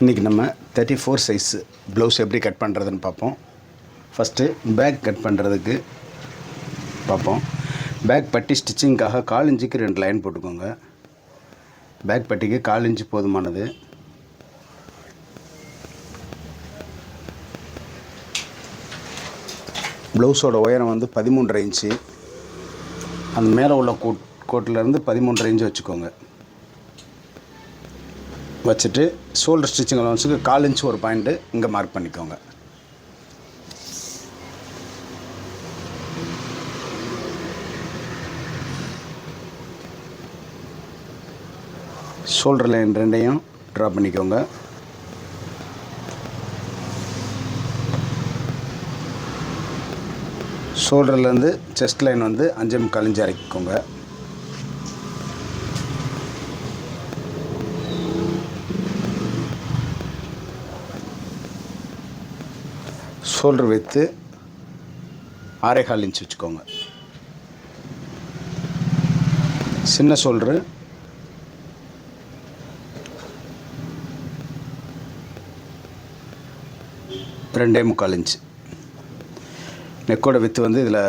இன்றைக்கி நம்ம thirty four size blouse எப்படி கட் பண்ணுறதுன்னு பார்ப்போம். ஃபஸ்ட்டு பேக் கட் பண்ணுறதுக்கு பார்ப்போம். பேக் பட்டி ஸ்டிச்சிங்க்காக கால் இன்ச்சுக்கு ரெண்டு லைன் போட்டுக்கோங்க. பேக் பட்டிக்கு கால் இன்ச்சு போதுமானது. ப்ளவுஸோட உயரம் வந்து பதிமூன்றரை இன்ச்சு. அந்த மேலே உள்ள கோட் கோட்டிலேருந்து பதிமூன்றரை இன்ச்சு வச்சுக்கோங்க. வச்சுட்டு ஷோல்டர் ஸ்டிச்சிங் அலவன்ஸுக்கு கால் இன்ச் ஒரு பாயிண்ட்டு இங்கே மார்க் பண்ணிக்கோங்க. ஷோல்டர் லைன் ரெண்டையும் ட்ரா பண்ணிக்கோங்க. ஷோல்டர்லேருந்து செஸ்ட் லைன் வந்து அஞ்சு முக்கால் இன்ச்சு இறக்கிக்கோங்க. ஷோல்டர் வித்து ஆறே கால் இன்ச் வச்சுக்கோங்க. சின்ன ஷோல்டரு ரெண்டே முக்கால் இன்ச் நெக்கோட வித்து வந்து இதில்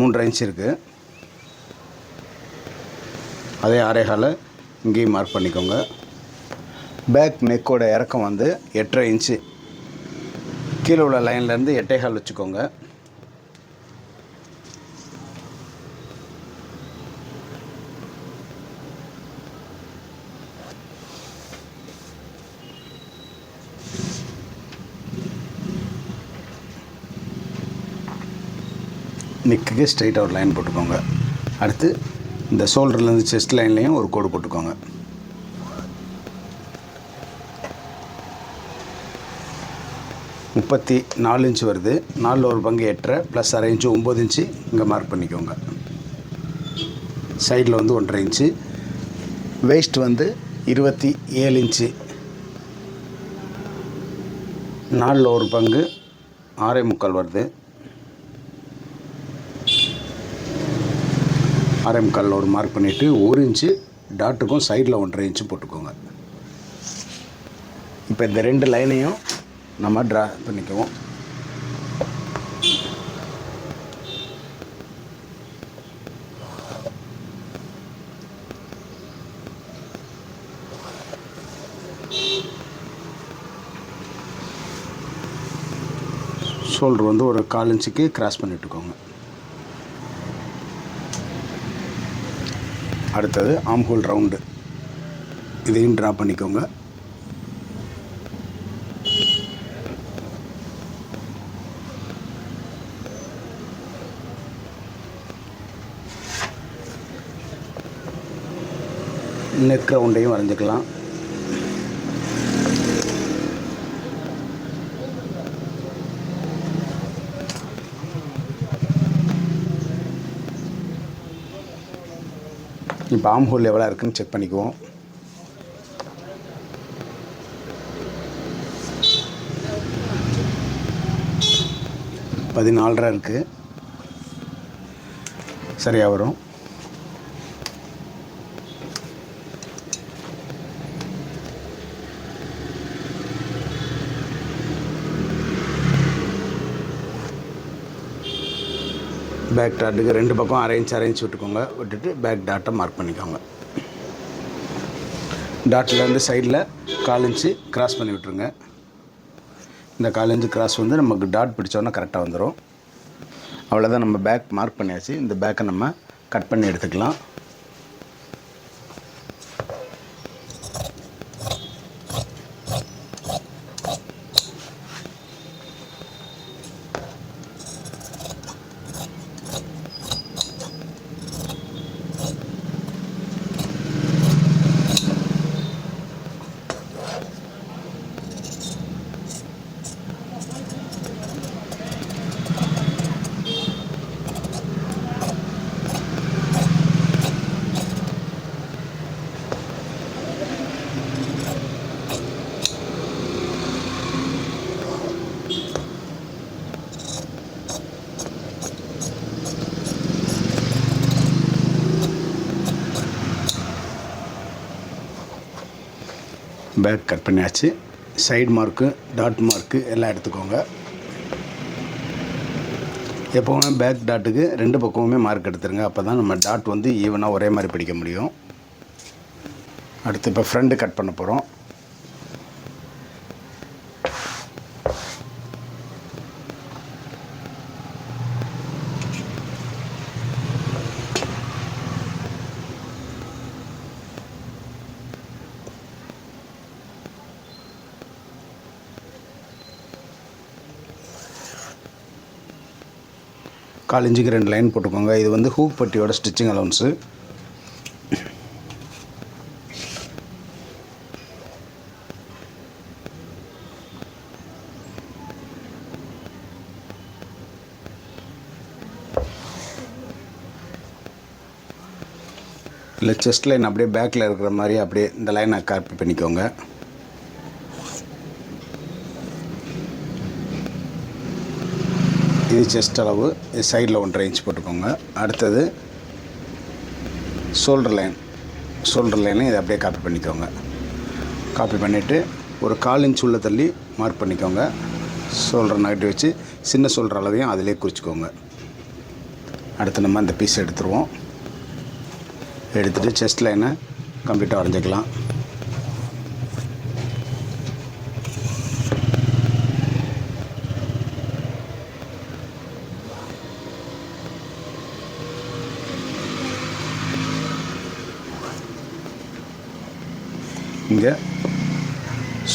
மூன்றரை இன்ச் இருக்குது அதே ஆறே இங்கேயும் மார்க் பண்ணிக்கோங்க. பேக் நெக்கோட இறக்கம் வந்து எட்டரை இன்ச்சு கீழே உள்ள லைன்லேருந்து எட்டேகால் வச்சுக்கோங்க. நெக்குக்கு ஸ்ட்ரைட்டாக ஒரு லைன் போட்டுக்கோங்க. அடுத்து இந்த ஷோல்டர்லேருந்து செஸ்ட் லைன்லேயும் ஒரு கோடு போட்டுக்கோங்க. முப்பத்தி நாலு இன்ச்சு வருது. நாலில் ஒரு பங்கு எட்டரை ப்ளஸ் அரை இன்ச்சு ஒம்பது இன்ச்சு இங்கே மார்க் பண்ணிக்கோங்க. சைடில் வந்து ஒன்றரை இன்ச்சு. வேஸ்ட் வந்து இருபத்தி ஏழு இன்ச்சு. நாலில் ஒரு பங்கு ஆறே முக்கால் வருது. ஆறே முக்காலில் ஒரு மார்க் பண்ணிவிட்டு ஒரு இன்ச்சு டாட்டுக்கும் சைடில் ஒன்றரை இன்ச்சு போட்டுக்கோங்க. இப்போ இந்த ரெண்டு லைனையும் நம்ம ட்ரா பண்ணிக்குவோம். ஷோல்டர் வந்து ஒரு கால் இன்ச்சுக்கு கிராஸ் பண்ணிட்டுக்கோங்க. அடுத்தது ஆம்ஹோல் ரவுண்டு இதையும் ட்ரா பண்ணிக்கோங்க. நெக் ரவுண்டையும் வரைஞ்சிக்கலாம். இப்போ ஆம் ஹோல் எவ்வளோ இருக்குன்னு செக் பண்ணிக்குவோம். பதினாலரை இருக்குது சரியாக வரும். பேக் டாட்டுக்கு ரெண்டு பக்கம் அரேஞ்ச் அரேஞ்ச் விட்டுக்கோங்க. விட்டுட்டு பேக் டாட்டை மார்க் பண்ணிக்கோங்க. டாட்லேருந்து சைடில் கால் இன்ச்சு கிராஸ் பண்ணி விட்ருங்க இந்த கால் இன்ச்சு கிராஸ் வந்து நமக்கு டாட் பிடிச்சோன்னா கரெக்டாக வந்துடும் அவ்வளோதான் நம்ம பேக் மார்க் பண்ணியாச்சு. இந்த பேக்கை நம்ம கட் பண்ணி எடுத்துக்கலாம். பேக் கட் பண்ணியாச்சு. சைடு மார்க்கு டாட் மார்க்கு எல்லாம் எடுத்துக்கோங்க. எப்போவுமே பேக் டாட்டுக்கு ரெண்டு பக்கமுமே மார்க் எடுத்துருங்க. அப்போ தான் நம்ம டாட் வந்து ஈவனாக ஒரே மாதிரி பிடிக்க முடியும். அடுத்து இப்போ ஃப்ரெண்டு கட் பண்ண போகிறோம் கால் இன்ச்சுக்கு ரெண்டு லைன் போட்டுக்கோங்க. இது வந்து ஹூக் பட்டியோட ஸ்டிச்சிங் அலவுன்ஸு இல்லை செஸ்ட் லைன் அப்படியே பேக்கில் இருக்கிற மாதிரி அப்படியே இந்த லைனை காப்பி பண்ணிக்கோங்க. இது செஸ்ட் அளவு. இது சைடில் ஒன்றரை இன்ச் போட்டுக்கோங்க. அடுத்தது ஷோல்டர் லைன் ஷோல்டர் லைனை இதை அப்படியே காப்பி பண்ணிக்கோங்க. காப்பி பண்ணிவிட்டு ஒரு கால் இன்ச் உள்ள தள்ளி மார்க் பண்ணிக்கோங்க. ஷோல்டர் நகட்டி வச்சு சின்ன ஷோல்டர் அளவையும் அதிலே குறிச்சிக்கோங்க. அடுத்து நம்ம அந்த பீஸ் எடுத்துருவோம். எடுத்துகிட்டு செஸ்ட் லைனை கம்ப்ளீட்டாக வரைஞ்சிக்கலாம் இங்கே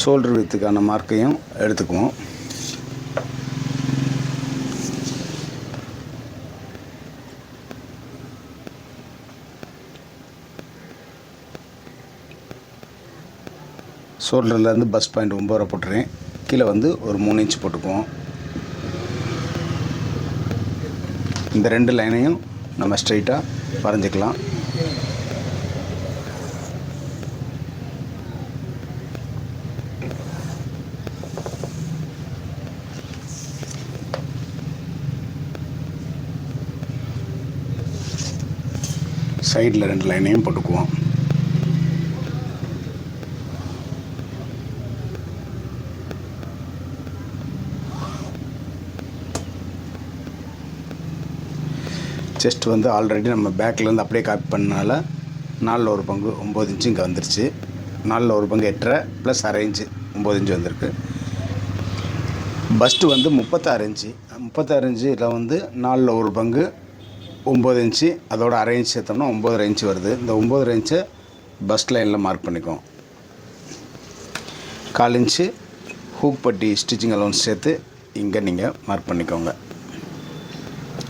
ஷோல்டர் வித்துக்கான மார்க்கையும் எடுத்துக்குவோம். ஷோல்டர்லேருந்து பஸ் பாயிண்ட் ஒம்பது ரூபா போட்டுறேன். கீழே வந்து ஒரு மூணு இன்ச் போட்டுக்குவோம். இந்த ரெண்டு லைனையும் நம்ம ஸ்ட்ரைட்டாக வரைஞ்சிக்கலாம். சைடில் ரெண்டு லைனையும் போட்டுக்குவோம். செஸ்ட் வந்து ஆல்ரெடி நம்ம பேக்லேருந்து அப்படியே காப்பி பண்ணனால நாலில் ஒரு பங்கு ஒம்பது இன்ச்சு இங்கே வந்துருச்சு. நாலில் ஒரு பங்கு எட்டரை ப்ளஸ் அரை இன்ச்சு ஒம்பது இன்ச்சு வந்திருக்கு. பஸ்ட்டு வந்து முப்பத்தாறு இன்ச்சு. முப்பத்தாறு இன்ச்சு இதில் வந்து நாலில் ஒரு பங்கு ஒம்பது இன்ச்சு அதோட அரை இன்ச் சேர்த்தோம்னா ஒம்பதரை இன்ச்சு வருது. இந்த ஒம்பதரை இன்ச்சை பஸ்ட் லைனில் மார்க் பண்ணிக்குவோம். கால் இன்ச்சு ஹூக் பட்டி ஸ்டிச்சிங் அலோன்ஸ் சேர்த்து இங்கே நீங்கள் மார்க் பண்ணிக்கோங்க.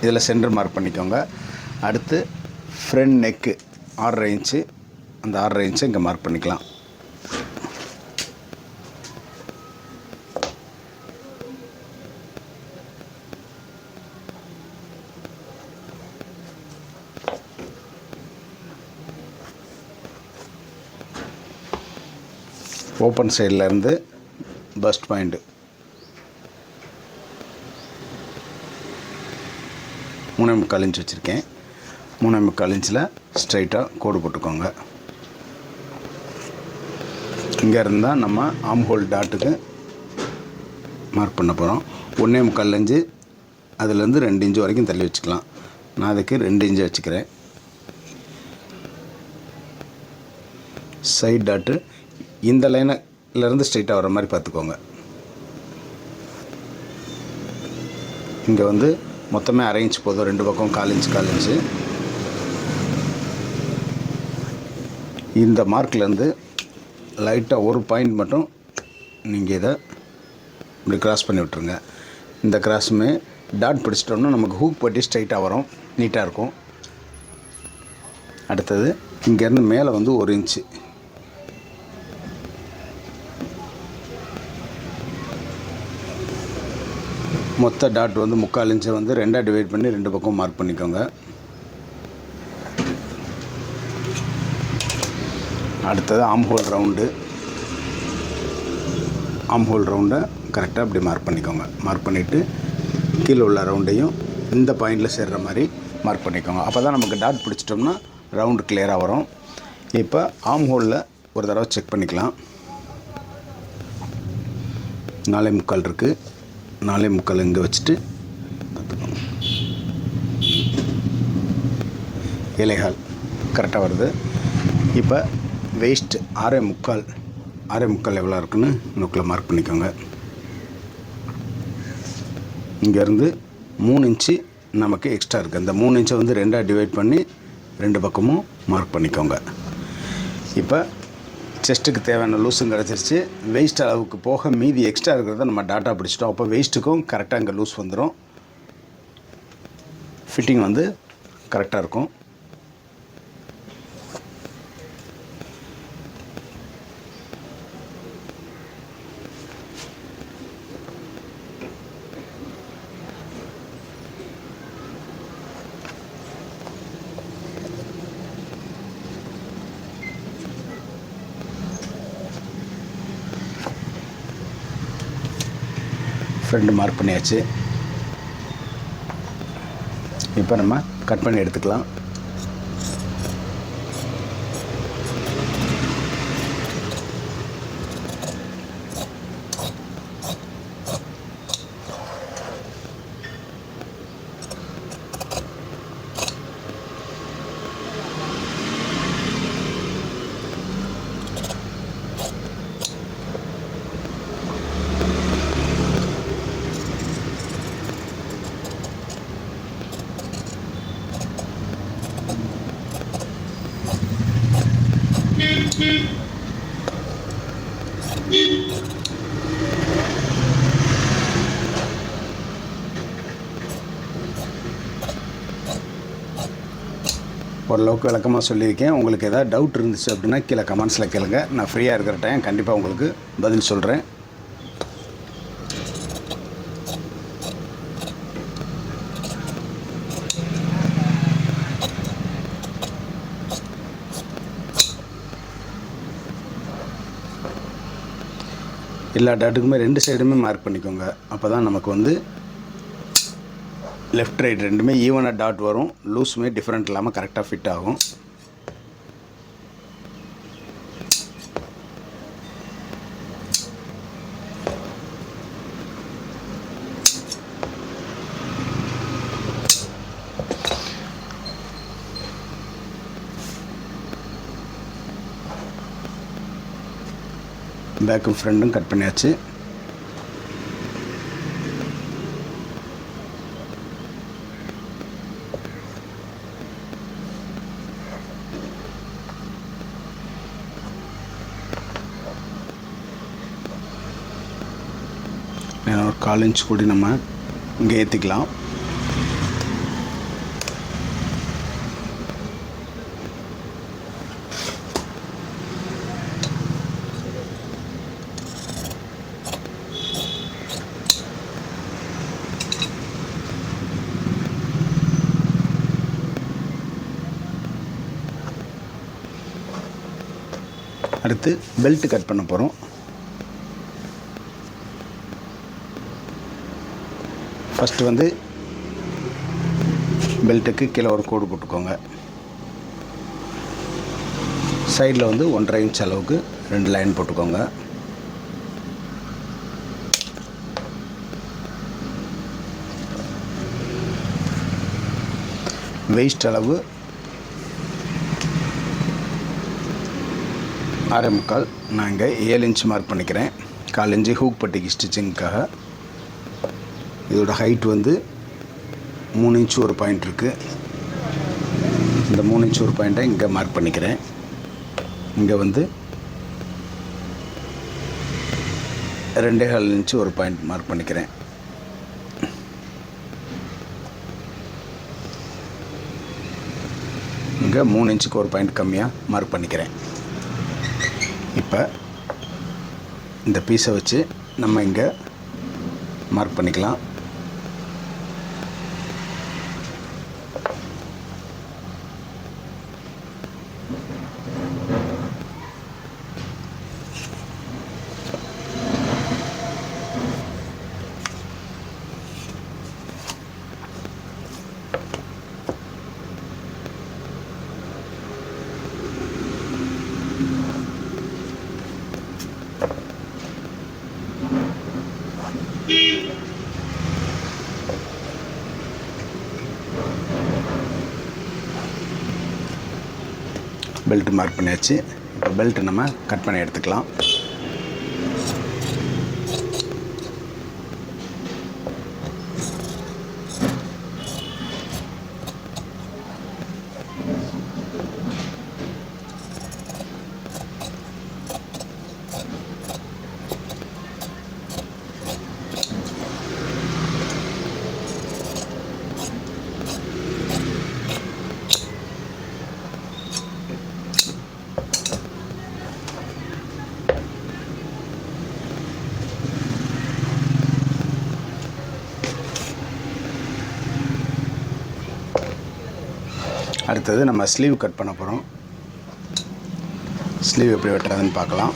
இதில் சென்டர் மார்க் பண்ணிக்கோங்க. அடுத்து ஃப்ரண்ட் நெக்கு ஆறரை இன்ச்சு அந்த ஆறரை இன்ச்சை இங்கே மார்க் பண்ணிக்கலாம். ஓப்பன் சைட்லேருந்து பஸ்ட் பாயிண்ட்டு மூணே முக்கால் இன்ச் வச்சுருக்கேன். மூணே முக்கால் இன்ச்சில் ஸ்ட்ரைட்டாக கோடு போட்டுக்கோங்க. இங்கே இருந்தால் நம்ம ஆம் ஹோல் டாட்டுக்கு மார்க் பண்ண போகிறோம் ஒன்றே முக்கால் இன்ச்சு அதுலேருந்து ரெண்டு இன்ச்சு வரைக்கும் தள்ளி வச்சுக்கலாம். நான் அதுக்கு ரெண்டு இன்ச்சு வச்சுக்கிறேன். சைட் டாட்டு இந்த லைனிலேருந்து ஸ்ட்ரைட்டாக வர மாதிரி பார்த்துக்கோங்க. இங்கே வந்து மொத்தமே அரை இன்ச் போதும் ரெண்டு பக்கம் கால் இன்ச் கால் இன்ச்சு இந்த மார்க்லேருந்து லைட்டாக ஒரு பாயிண்ட் மட்டும் நீங்கள் இதை இப்படி கிராஸ் பண்ணி விட்ருங்க இந்த கிராஸுமே டாட் பிடிச்சிட்டோம்னா நமக்கு ஹூக் பட்டி ஸ்ட்ரைட்டாக வரும் நீட்டாக இருக்கும். அடுத்தது இங்கேருந்து மேலே வந்து ஒரு இன்ச்சு மொத்த டாட் வந்து முக்கால் இன்ச்சை வந்து ரெண்டாக டிவைட் பண்ணி ரெண்டு பக்கம் மார்க் பண்ணிக்கோங்க. அடுத்தது ஆம்ஹோல் ரவுண்டு ஆம்ஹோல் ரவுண்டை கரெக்டாக அப்படி மார்க் பண்ணிக்கோங்க. மார்க் பண்ணிவிட்டு கீழே உள்ள ரவுண்டையும் இந்த பாயிண்டில் சேர்கிற மாதிரி மார்க் பண்ணிக்கோங்க. அப்போ தான் நமக்கு டாட் பிடிச்சிட்டோம்னா ரவுண்டு கிளியராக வரும். இப்போ ஆம் ஹோலில் ஒரு தடவை செக் பண்ணிக்கலாம். நாலே முக்கால் இருக்குது நாலே முக்கால் இங்கே வச்சுட்டு இலைகால் கரெக்டாக வருது. இப்போ வேஸ்ட் ஆறே முக்கால் ஆறே முக்கால் எவ்வளோ இருக்குன்னு நோக்கில் மார்க் பண்ணிக்கோங்க. இங்கேருந்து மூணு இன்ச்சு நமக்கு எக்ஸ்ட்ரா இருக்குது அந்த மூணு இன்ச்சை வந்து ரெண்டாக டிவைட் பண்ணி ரெண்டு பக்கமும் மார்க் பண்ணிக்கோங்க. இப்போ செஸ்ட்டுக்கு தேவையான லூஸும் கிடச்சிருச்சு. வெயிஸ்ட் அளவுக்கு போக மீதி எக்ஸ்ட்ரா இருக்கிறத நம்ம டாட்டா பிடிச்சிட்டோம். அப்போ வெயிஸ்ட்டுக்கும் கரெக்டாக இங்கே லூஸ் வந்துடும் ஃபிட்டிங் வந்து கரெக்டாக இருக்கும். ஃப்ரெண்டு மார்க் பண்ணியாச்சு. இப்போ நம்ம கட் பண்ணி எடுத்துக்கலாம். ஓரளவுக்கு விளக்கமாக சொல்லியிருக்கேன். உங்களுக்கு எதாவது டவுட் இருந்துச்சு அப்படின்னா கீழே கமெண்ட்ஸில் கேளுங்க. நான் ஃப்ரீயாக இருக்கிற டைம் கண்டிப்பாக உங்களுக்கு பதில் சொல்கிறேன் எல்லா டாட்டுக்குமே ரெண்டு சைடுமே மார்க் பண்ணிக்கோங்க. அப்போ தான் நமக்கு வந்து லெஃப்ட் ரைட் ரெண்டுமே ஈவனாக டாட் வரும். லூஸுமே டிஃப்ரெண்ட் இல்லாமல் கரெக்டாக ஃபிட் ஆகும். பேக்கும் ஃப்ரண்டும் கட் பண்ணியாச்சு. ஒரு கால் இன்ச் கூடி நம்ம இங்கே ஏற்றிக்கலாம் அடுத்து பெல்ட் கட் பண்ண போகிறோம் ஃபஸ்ட்டு வந்து பெல்ட்டுக்கு கீழே ஒரு கோடு போட்டுக்கோங்க. சைடில் வந்து ஒன்றரை இன்ச் அளவுக்கு ரெண்டு லைன் போட்டுக்கோங்க. வெயிஸ்ட் அளவு அரை முக்கால். நான் இங்கே ஏழு இன்ச் மார்க் பண்ணிக்கிறேன். கால் இன்ச்சு ஹூக் பட்டிக்கு ஸ்டிச்சிங்க்காக இதோட ஹைட் வந்து மூணு இன்ச் ஒரு பாயிண்ட் இருக்குது இந்த மூணு இன்ச் ஒரு பாயிண்ட்டை இங்கே மார்க் பண்ணிக்கிறேன். இங்கே வந்து ரெண்டே கால் இன்ச்சு ஒரு பாயிண்ட் மார்க் பண்ணிக்கிறேன். இங்கே மூணு இன்ச்சுக்கு ஒரு பாயிண்ட் கம்மியாக மார்க் பண்ணிக்கிறேன். இப்போ இந்த பீஸை வச்சு நம்ம இங்கே மார்க் பண்ணிக்கலாம். பெல்ட் மார்க் பண்ணியாச்சு. இப்போ பெல்ட் நம்ம கட் பண்ணி எடுத்துக்கலாம். அடுத்தது நம்ம ஸ்லீவ் கட் பண்ண போகிறோம் ஸ்லீவ் எப்படி வெட்டுறதுன்னு பார்க்கலாம்.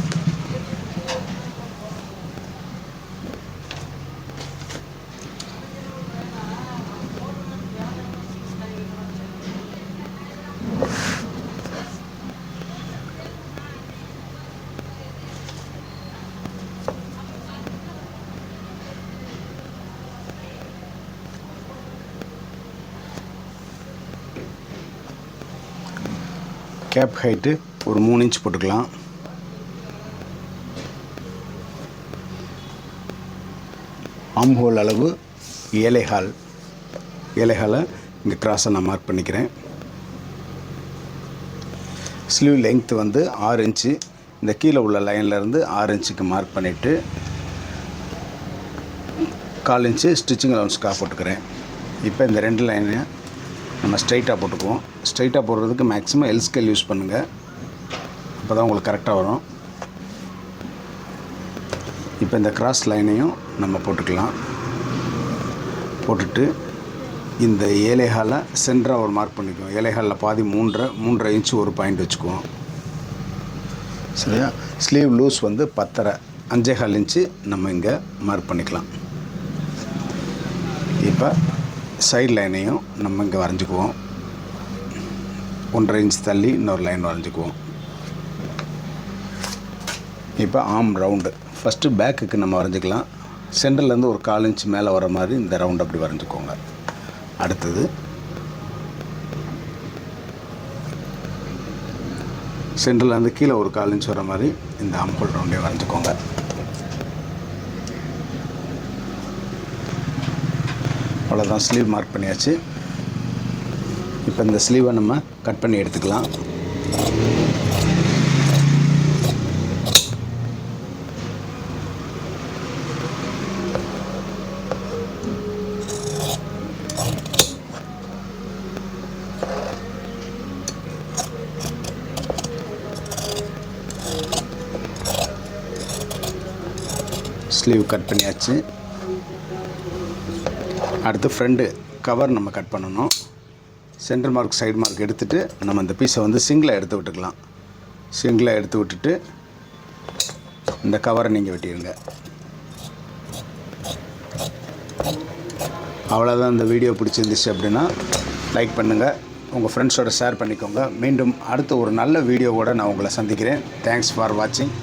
கேப் ஹைட்டு ஒரு மூணு இன்ச் போட்டுக்கலாம். ஆம்ஹோல் அளவு ஏழைகால் ஏழைகாலை இங்கே கிராஸை நான் மார்க் பண்ணிக்கிறேன். ஸ்லீவ் லெங்த் வந்து ஆறு இன்ச்சு இந்த கீழே உள்ள லைன்லேருந்து ஆறு இன்ச்சுக்கு மார்க் பண்ணிவிட்டு கால் இன்ச்சு ஸ்டிச்சிங் அலவுன்ஸ்க்காக போட்டுக்கிறேன். இப்போ இந்த ரெண்டு லைனையும் நம்ம ஸ்ட்ரைட்டாக போட்டுக்குவோம். ஸ்ட்ரைட்டாக போடுறதுக்கு மேக்ஸிமம் எல் ஸ்கேல் யூஸ் பண்ணுங்கள் அப்போ தான் உங்களுக்கு கரெக்டாக வரும். இப்போ இந்த கிராஸ் லைனையும் நம்ம போட்டுக்கலாம். போட்டுட்டு இந்த ஏழைகாலை சென்டராக ஒரு மார்க் பண்ணிக்குவோம். ஏழைகாலில் பாதி மூன்றரை மூன்றரை இன்ச்சு ஒரு பாயிண்ட் வச்சுக்குவோம். சரியா? ஸ்லீவ் லூஸ் வந்து பத்தரை அஞ்சேகால் இன்ச்சு நம்ம இங்கே மார்க் பண்ணிக்கலாம். இப்போ சைடு லைனையும் நம்ம இங்கே வரைஞ்சிக்குவோம். ஒன்றரை இன்ச் தள்ளி இன்னொரு லைன் வரைஞ்சிக்குவோம். இப்போ ஆம் ரவுண்டு ஃபஸ்ட்டு பேக்குக்கு நம்ம வரைஞ்சிக்கலாம். சென்டர்லேருந்து ஒரு கால் இன்ச் மேலே வர மாதிரி இந்த ரவுண்ட் அப்படி வரைஞ்சிக்கோங்க. அடுத்தது சென்டர்லேருந்து கீழே ஒரு கால் இன்ச் வர மாதிரி இந்த ஆம்பல் ரவுண்டே வரைஞ்சிக்கோங்க. அவ்வளோதான் ஸ்லீவ் மார்க் பண்ணியாச்சு. இப்போ இந்த ஸ்லீவை நம்ம கட் பண்ணி எடுத்துக்கலாம். ஸ்லீவ் கட் பண்ணியாச்சு. அடுத்து ஃப்ரண்ட்டு கவர் நம்ம கட் பண்ணணும். சென்டர் மார்க் சைடு மார்க் எடுத்துகிட்டு நம்ம அந்த பீஸை வந்து சிங்கிளாக எடுத்து விட்டுக்கலாம். சிங்கிளாக எடுத்து விட்டுட்டு இந்த கவரை நீங்கள் வெட்டிடுங்க அவ்வளோதான் இந்த வீடியோ பிடிச்சிருந்துச்சு அப்படின்னா லைக் பண்ணுங்கள் உங்கள் ஃப்ரெண்ட்ஸோட ஷேர் பண்ணிக்கோங்க. மீண்டும் அடுத்த ஒரு நல்ல வீடியோவோட நான் உங்களை சந்திக்கிறேன். தேங்க்ஸ் ஃபார் வாட்சிங்